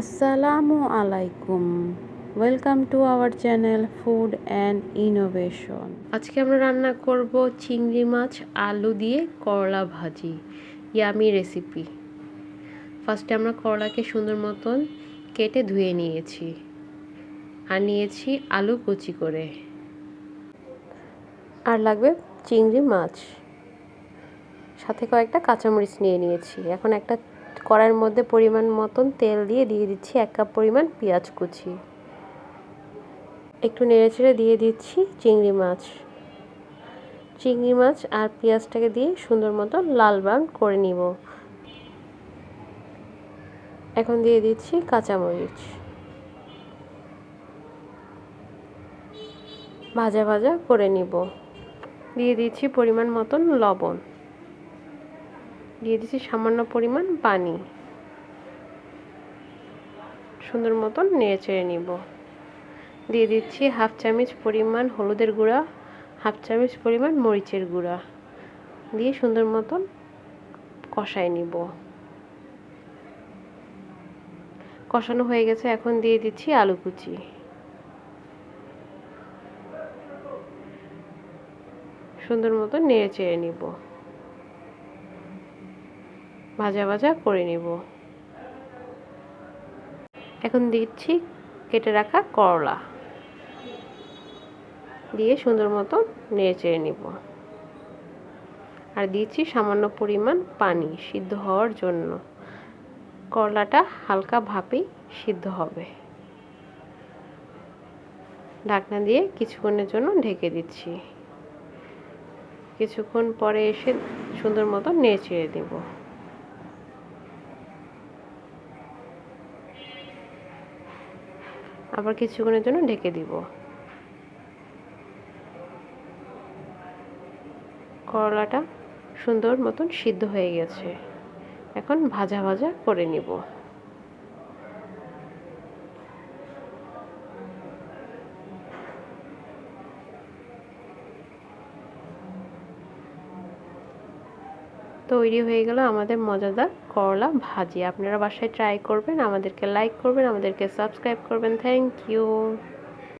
আসসালামু আলাইকুম welcome to our channel food and innovation আজকে আমরা রান্না করব চিংড়ি মাছ আলু দিয়ে করলা ভাজি। ইয়ামি রেসিপি ফার্স্টে আমরা করলাকে সুন্দর মতন কেটে ধুয়ে নিয়েছি। আর নিয়েছি আলু কুচি করে। আর লাগবে চিংড়ি মাছ। সাথে কয়েকটা কাঁচামরিচ নিয়ে নিয়েছি। এখন একটা কড়াইয়ের মধ্যে পরিমাণ মতন তেল দিয়ে দিয়ে দিচ্ছি এক কাপ পরিমাণ পেঁয়াজ কুচি। একটু নেড়ে চেড়ে দিয়ে দিচ্ছি চিংড়ি মাছ। চিংড়ি মাছ আর পেঁয়াজটাকে দিয়ে সুন্দর মতো লাল ব্রাউন করে নিব। এখন দিয়ে দিচ্ছি কাঁচামরিচ। ভাজা ভাজা করে নিব। দিয়ে দিচ্ছি পরিমাণ মতন লবণ। দিয়ে দিচ্ছি সামান্য পরিমাণ পানি। সুন্দর মতন নেড়ে চেড়ে নিব। দিয়ে দিচ্ছি হাফ চামচ পরিমাণ হলুদের গুঁড়া, হাফ চামচ পরিমাণ মরিচের গুঁড়া দিয়ে সুন্দর মতন কষায় নিব। কষানো হয়ে গেছে, এখন দিয়ে দিচ্ছি আলু কুচি। সুন্দর মতো নেড়ে চেড়ে নিব। ভাজা ভাজা করে নিব। এখন দিচ্ছি কেটে রাখা করলা। দিয়ে সুন্দর মতো নেড়ে চেড়ে নিব। আর দিচ্ছি সামান্য পরিমাণ পানি সিদ্ধ হওয়ার জন্য। করলাটা হালকা ভাপেই সিদ্ধ হবে। ঢাকনা দিয়ে কিছুক্ষণের জন্য ঢেকে দিচ্ছি। কিছুক্ষণ পরে এসে সুন্দর মতো নেড়ে চেড়ে দেবো আবার কিছুক্ষণের জন্য ঢেকে দিব। করলাটা সুন্দর মতন সিদ্ধ হয়ে গেছে। এখন ভাজা ভাজা করে নিব। তৈরি হয়ে গেল আমাদের মজাদার করলা ভাজি। আপনারা বাসায় ট্রাই করবেন, আমাদেরকে লাইক করবেন, আমাদেরকে সাবস্ক্রাইব করবেন। Thank you